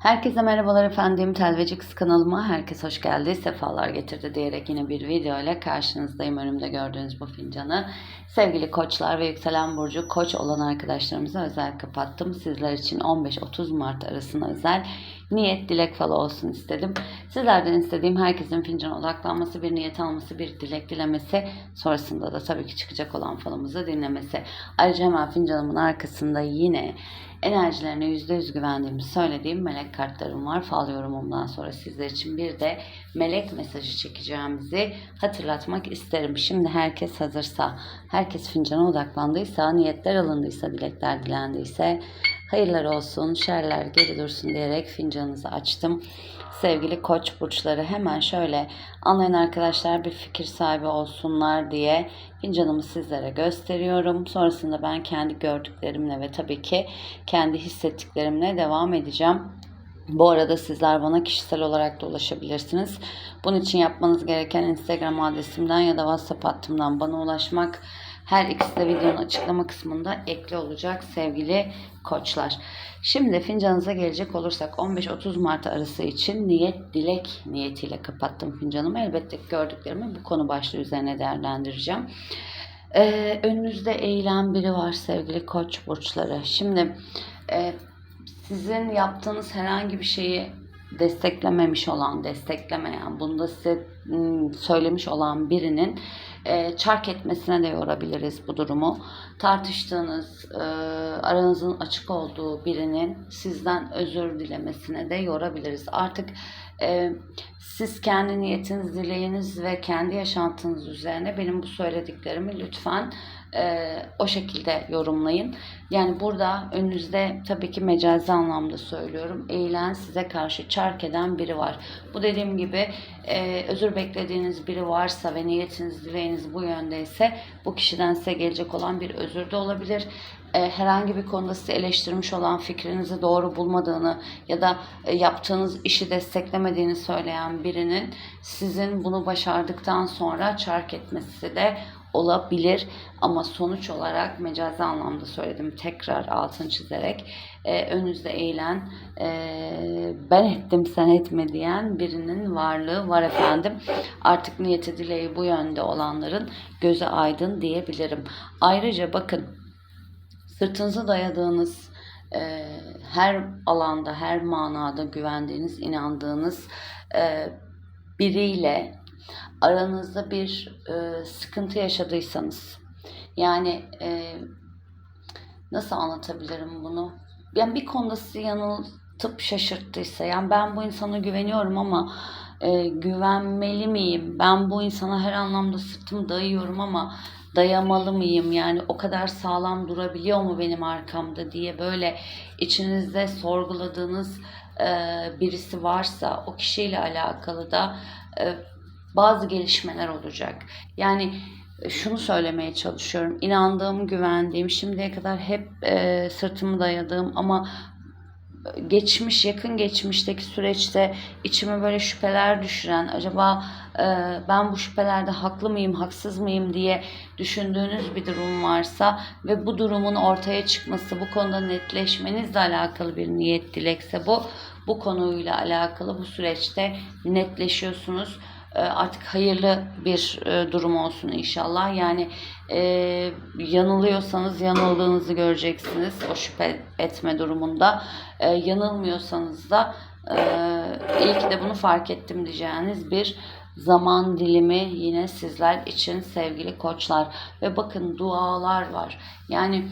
Herkese merhabalar efendim. Telveci Kız kanalıma herkes hoş geldi. Sefalar getirdi diyerek yine bir video ile karşınızdayım. Önümde gördüğünüz bu fincanı. Sevgili koçlar ve yükselen burcu koç olan arkadaşlarımıza özel kapattım. Sizler için 15-30 Mart arasına özel niyet dilek falı olsun istedim. Sizlerden istediğim herkesin fincana odaklanması, bir niyet alması, bir dilek dilemesi. Sonrasında da tabii ki çıkacak olan falımızı dinlemesi. Ayrıca hemen fincanımın arkasında yine enerjilerine %100 güvendiğimi söylediğim melek kartlarım var. Fal yorumumdan sonra sizler için bir de melek mesajı çekeceğimizi hatırlatmak isterim. Şimdi herkes hazırsa, herkes fincana odaklandıysa, niyetler alındıysa, dilekler dilendiyse hayırlar olsun, şerler geri dursun diyerek fincanınızı açtım. Sevgili koç burçları hemen şöyle anlayan arkadaşlar bir fikir sahibi olsunlar diye fincanımı sizlere gösteriyorum. Sonrasında ben kendi gördüklerimle ve tabii ki kendi hissettiklerimle devam edeceğim. Bu arada sizler bana kişisel olarak da ulaşabilirsiniz. Bunun için yapmanız gereken Instagram adresimden ya da WhatsApp hattımdan bana ulaşmak. Her ikisi de videonun açıklama kısmında ekli olacak sevgili koçlar. Şimdi fincanınıza gelecek olursak 15-30 Mart arası için niyet dilek niyetiyle kapattım fincanımı. Elbette gördüklerimi bu konu başlığı üzerine değerlendireceğim. Ee, önünüzde eğilen biri var sevgili koç burçları. Şimdi e, sizin yaptığınız herhangi bir şeyi desteklememiş olan, desteklemeyen, bunu da size ım, söylemiş olan birinin e, çark etmesine de yorabiliriz bu durumu. Tartıştığınız, e, aranızın açık olduğu birinin sizden özür dilemesine de yorabiliriz. Artık e, siz kendi niyetiniz, dileğiniz ve kendi yaşantınız üzerine benim bu söylediklerimi lütfen e, o şekilde yorumlayın. Yani burada önünüzde tabii ki mecazi anlamda söylüyorum. Eğilen size karşı çark eden biri var. Bu dediğim gibi e, özür beklediğiniz biri varsa ve niyetiniz, dileğiniz bu yöndeyse bu kişiden size gelecek olan bir özür de olabilir. E, herhangi bir konuda sizi eleştirmiş olan fikrinizi doğru bulmadığını ya da e, yaptığınız işi desteklemediğini söyleyen birinin sizin bunu başardıktan sonra çark etmesi de olabilir. Ama sonuç olarak mecazi anlamda söyledim tekrar altını çizerek e, önünüzde eğilen e, ben ettim sen etme diyen birinin varlığı var efendim. Artık niyeti dileği bu yönde olanların gözü aydın diyebilirim. Ayrıca bakın sırtınızı dayadığınız e, her alanda her manada güvendiğiniz inandığınız e, biriyle aranızda bir e, sıkıntı yaşadıysanız yani e, nasıl anlatabilirim bunu? Yani bir konuda sizi yanıltıp şaşırttıysa yani ben bu insana güveniyorum ama e, güvenmeli miyim? Ben bu insana her anlamda sırtımı dayıyorum ama dayamalı mıyım? Yani o kadar sağlam durabiliyor mu benim arkamda diye böyle içinizde sorguladığınız e, birisi varsa o kişiyle alakalı da e, bazı gelişmeler olacak. Yani e, şunu söylemeye çalışıyorum. İnandığım, güvendiğim, şimdiye kadar hep e, sırtımı dayadığım ama geçmiş, yakın geçmişteki süreçte içime böyle şüpheler düşüren, acaba e, ben bu şüphelerde haklı mıyım, haksız mıyım diye düşündüğünüz bir durum varsa ve bu durumun ortaya çıkması, bu konuda netleşmenizle alakalı bir niyet dilekse bu, bu konuyla alakalı bu süreçte netleşiyorsunuz e, artık hayırlı bir e, durum olsun inşallah. Yani e, yanılıyorsanız yanıldığınızı göreceksiniz o şüphe etme durumunda. E, yanılmıyorsanız da e, iyi ki de bunu fark ettim diyeceğiniz bir zaman dilimi yine sizler için sevgili koçlar. Ve bakın dualar var. Yani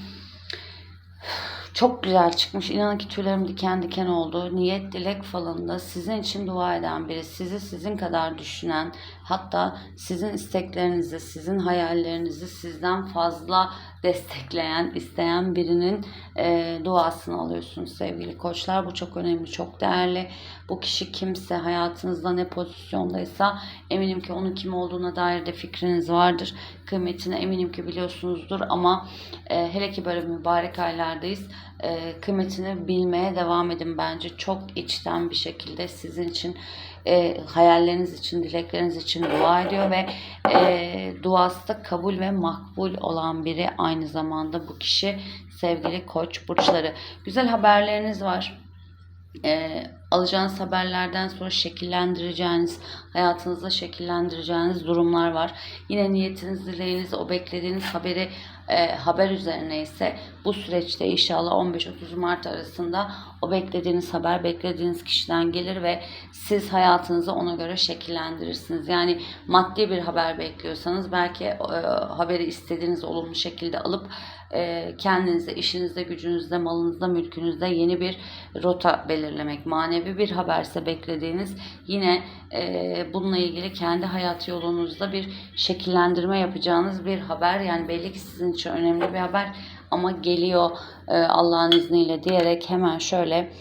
çok güzel çıkmış. İnanın ki tüylerim diken diken oldu. Niyet dilek falında sizin için dua eden biri, sizi sizin kadar düşünen, hatta sizin isteklerinizi, sizin hayallerinizi sizden fazla destekleyen, isteyen birinin e, duasını alıyorsunuz sevgili koçlar. Bu çok önemli, çok değerli. Bu kişi kimse, hayatınızda ne pozisyondaysa eminim ki onun kim olduğuna dair de fikriniz vardır. Kıymetini eminim ki biliyorsunuzdur ama e, hele ki böyle mübarek aylardayız. E, kıymetini bilmeye devam edin bence. Çok içten bir şekilde sizin için e, hayalleriniz için, dilekleriniz için dua ediyor ve e, duası da kabul ve makbul olan biri aynı zamanda bu kişi sevgili koç burçları. Güzel haberleriniz var. e, alacağınız haberlerden sonra şekillendireceğiniz, hayatınızda şekillendireceğiniz durumlar var. Yine niyetiniz, dileğiniz, o beklediğiniz haberi e, haber üzerine ise bu süreçte inşallah 15-30 Mart arasında o beklediğiniz haber beklediğiniz kişiden gelir ve siz hayatınızı ona göre şekillendirirsiniz. Yani maddi bir haber bekliyorsanız belki e, haberi istediğiniz olumlu şekilde alıp e, kendinize, işinizde, gücünüzde, malınızda, mülkünüzde yeni bir rota belirlemek. Manevi bir haberse beklediğiniz yine e, bununla ilgili kendi hayat yolunuzda bir şekillendirme yapacağınız bir haber. Yani belli ki sizin için önemli bir haber ama geliyor e, Allah'ın izniyle diyerek hemen şöyle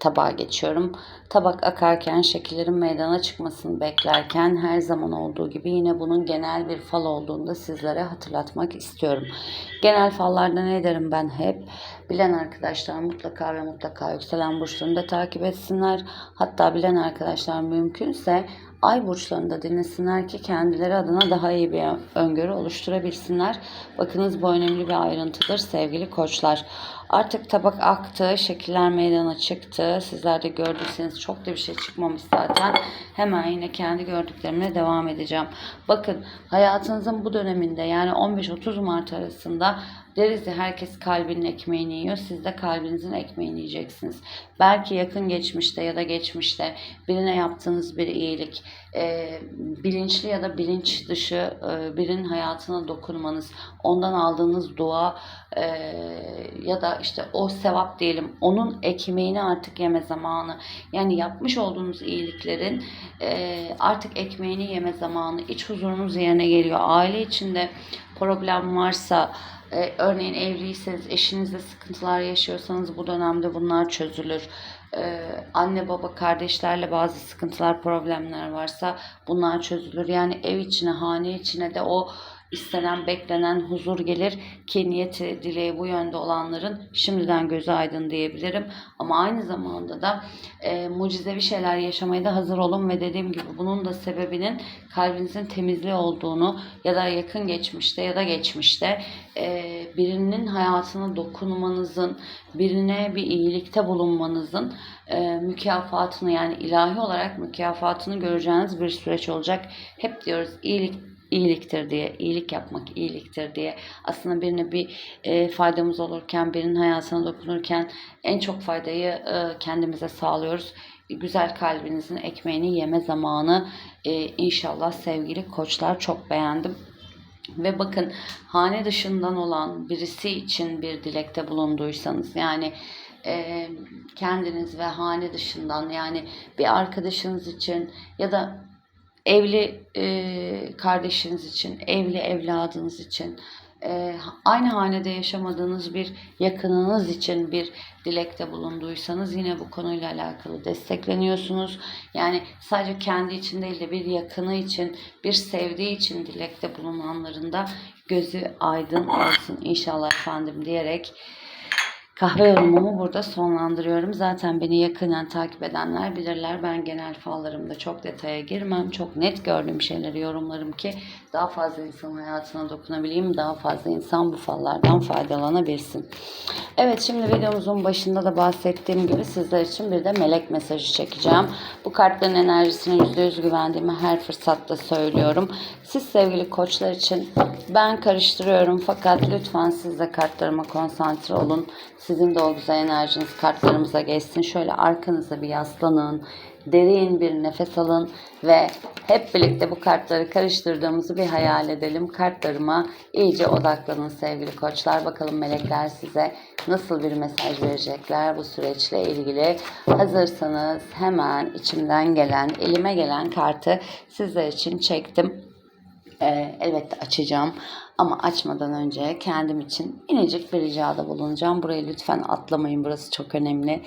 tabağa geçiyorum. Tabak akarken şekillerin meydana çıkmasını beklerken her zaman olduğu gibi yine bunun genel bir fal olduğunu da sizlere hatırlatmak istiyorum. Genel fallarda ne derim ben hep? Bilen arkadaşlar mutlaka ve mutlaka yükselen burçlarını da takip etsinler. Hatta bilen arkadaşlar mümkünse ay burçlarını da dinlesinler ki kendileri adına daha iyi bir öngörü oluşturabilsinler. Bakınız bu önemli bir ayrıntıdır sevgili koçlar. Artık tabak aktı, şekiller meydana çıktı. Sizler de gördüyseniz çok da bir şey çıkmamış zaten. Hemen yine kendi gördüklerimle devam edeceğim. Bakın hayatınızın bu döneminde yani 15-30 Mart arasında deriz ya herkes kalbinin ekmeğini yiyor. Siz de kalbinizin ekmeğini yiyeceksiniz. Belki yakın geçmişte ya da geçmişte birine yaptığınız bir iyilik, e, bilinçli ya da bilinç dışı e, birinin hayatına dokunmanız, ondan aldığınız dua e, ya da işte o sevap diyelim onun ekmeğini artık yeme zamanı. Yani yapmış olduğunuz iyiliklerin e, artık ekmeğini yeme zamanı. iç huzurunuz yerine geliyor. Aile içinde problem varsa e, örneğin evliyseniz eşinizle sıkıntılar yaşıyorsanız bu dönemde bunlar çözülür. Ee, anne baba kardeşlerle bazı sıkıntılar problemler varsa bunlar çözülür. Yani ev içine hane içine de o istenen beklenen huzur gelir ki niyeti dileği bu yönde olanların şimdiden gözü aydın diyebilirim. Ama aynı zamanda da e, mucizevi şeyler yaşamaya da hazır olun ve dediğim gibi bunun da sebebinin kalbinizin temizliği olduğunu ya da yakın geçmişte ya da geçmişte e, birinin hayatına dokunmanızın, birine bir iyilikte bulunmanızın e, mükafatını yani ilahi olarak mükafatını göreceğiniz bir süreç olacak. Hep diyoruz iyilik iyiliktir diye, iyilik yapmak iyiliktir diye. Aslında birine bir e, faydamız olurken, birinin hayatına dokunurken en çok faydayı e, kendimize sağlıyoruz. Güzel kalbinizin ekmeğini yeme zamanı e, inşallah sevgili koçlar çok beğendim. Ve bakın hane dışından olan birisi için bir dilekte bulunduysanız yani e, kendiniz ve hane dışından yani bir arkadaşınız için ya da evli e, kardeşiniz için, evli evladınız için, e, aynı hanede yaşamadığınız bir yakınınız için bir dilekte bulunduysanız yine bu konuyla alakalı destekleniyorsunuz. Yani sadece kendi için değil de bir yakını için, bir sevdiği için dilekte bulunanların da gözü aydın olsun inşallah efendim diyerek Kahve yorumumu burada sonlandırıyorum. Zaten beni yakından takip edenler bilirler. Ben genel fallarımda çok detaya girmem. Çok net gördüğüm şeyleri yorumlarım ki daha fazla insan hayatına dokunabileyim. Daha fazla insan bu fallardan faydalanabilsin. Evet şimdi videomuzun başında da bahsettiğim gibi sizler için bir de melek mesajı çekeceğim. Bu kartların enerjisine %100 güvendiğimi her fırsatta söylüyorum. Siz sevgili koçlar için ben karıştırıyorum fakat lütfen siz de kartlarıma konsantre olun. Sizin de o güzel enerjiniz kartlarımıza geçsin. Şöyle arkanıza bir yaslanın. Derin bir nefes alın ve hep birlikte bu kartları karıştırdığımızı bir hayal edelim. Kartlarıma iyice odaklanın sevgili koçlar. Bakalım melekler size nasıl bir mesaj verecekler bu süreçle ilgili. Hazırsanız hemen içimden gelen, elime gelen kartı sizler için çektim. Ee, elbette açacağım. Ama açmadan önce kendim için minicik bir ricada bulunacağım. Burayı lütfen atlamayın. Burası çok önemli.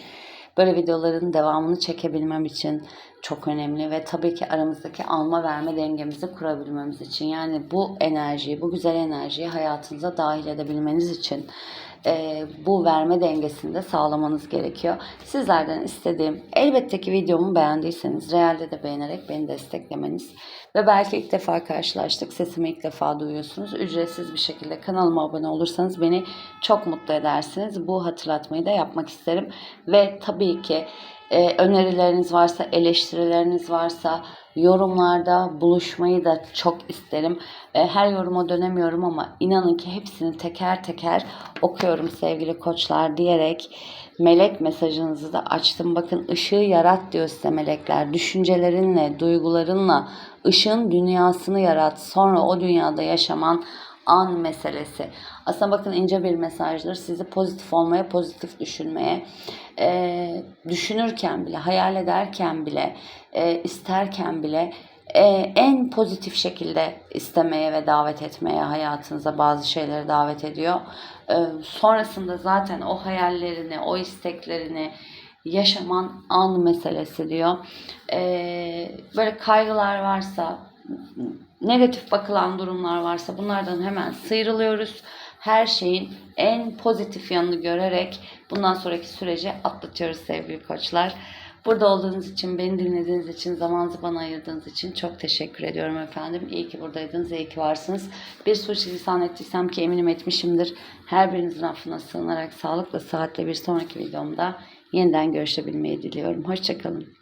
Böyle videoların devamını çekebilmem için çok önemli ve tabii ki aramızdaki alma verme dengemizi kurabilmemiz için. Yani bu enerjiyi, bu güzel enerjiyi hayatınıza dahil edebilmeniz için e, bu verme dengesini de sağlamanız gerekiyor. Sizlerden istediğim elbette ki videomu beğendiyseniz realde de beğenerek beni desteklemeniz ve belki ilk defa karşılaştık sesimi ilk defa duyuyorsunuz. Ücretsiz bir şekilde kanalıma abone olursanız beni çok mutlu edersiniz. Bu hatırlatmayı da yapmak isterim ve tabii ki Ee, önerileriniz varsa, eleştirileriniz varsa yorumlarda buluşmayı da çok isterim. Ee, her yoruma dönemiyorum ama inanın ki hepsini teker teker okuyorum sevgili koçlar diyerek melek mesajınızı da açtım. Bakın ışığı yarat diyor size melekler. Düşüncelerinle, duygularınla ışığın dünyasını yarat. Sonra o dünyada yaşaman an meselesi. Aslında bakın ince bir mesajdır. Sizi pozitif olmaya, pozitif düşünmeye, e, düşünürken bile, hayal ederken bile, e, isterken bile e, en pozitif şekilde istemeye ve davet etmeye hayatınıza bazı şeyleri davet ediyor. E, sonrasında zaten o hayallerini, o isteklerini yaşaman an meselesi diyor. E, böyle kaygılar varsa, negatif bakılan durumlar varsa bunlardan hemen sıyrılıyoruz. Her şeyin en pozitif yanını görerek bundan sonraki süreci atlatıyoruz sevgili koçlar. Burada olduğunuz için, beni dinlediğiniz için, zamanınızı bana ayırdığınız için çok teşekkür ediyorum efendim. İyi ki buradaydınız, iyi ki varsınız. Bir suçlulisan ettiysem ki eminim etmişimdir. Her birinizin affına sığınarak sağlıkla, saatle bir sonraki videomda yeniden görüşebilmeyi diliyorum. Hoşçakalın.